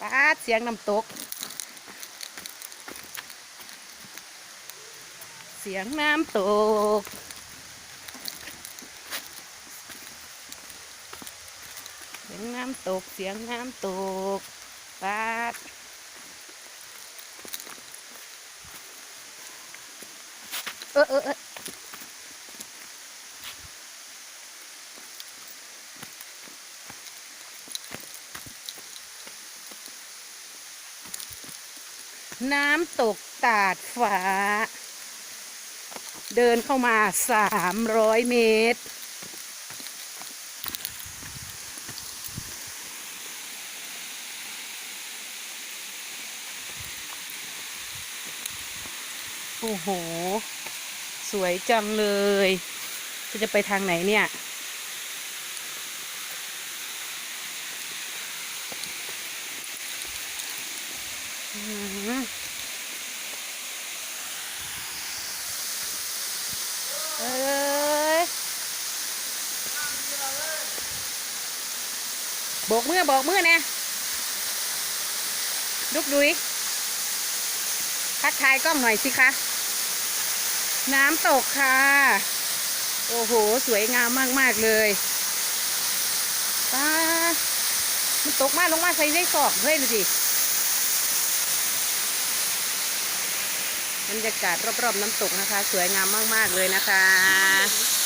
ป้าดเสียงน้ำตก เสียงน้ำตก เสียงน้ำตก เสียงน้ำตกป้าดเออเออ น้ำตกตาดฟ้าเดินเข้ามาสามร้อยเมตร โอ้โห สวยจังเลย จะไปทางไหนเนี่ย เอ้ยบอกมือบอกมือนี่ยดุกดุยทักทายกล้องหน่อยสิคะ น้ำตกค่ะ โอ้โห สวยงามมาก ๆ เลยป้ามันตกมาลงมาใส่ได้สอกเฮ้ยดูสิ บรรยากาศรอบๆน้ำตกนะคะ สวยงามมากๆเลยนะคะ